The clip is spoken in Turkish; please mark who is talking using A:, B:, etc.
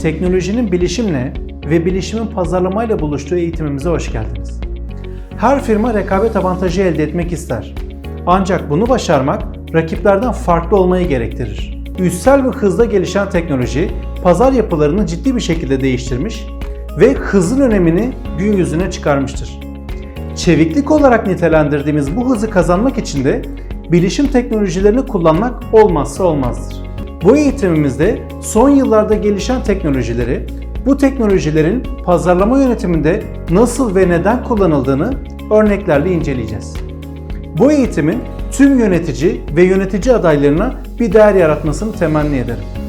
A: teknolojinin bilişimle ve bilişimin pazarlamayla buluştuğu eğitimimize hoş geldiniz. Her firma rekabet avantajı elde etmek ister. Ancak bunu başarmak rakiplerden farklı olmayı gerektirir. Üstsel ve hızla gelişen teknoloji pazar yapılarını ciddi bir şekilde değiştirmiş ve hızın önemini gün yüzüne çıkarmıştır. Çeviklik olarak nitelendirdiğimiz bu hızı kazanmak için de bilişim teknolojilerini kullanmak olmazsa olmazdır. Bu eğitimimizde son yıllarda gelişen teknolojileri, bu teknolojilerin pazarlama yönetiminde nasıl ve neden kullanıldığını örneklerle inceleyeceğiz. Bu eğitimin tüm yönetici ve yönetici adaylarına bir değer yaratmasını temenni ederim.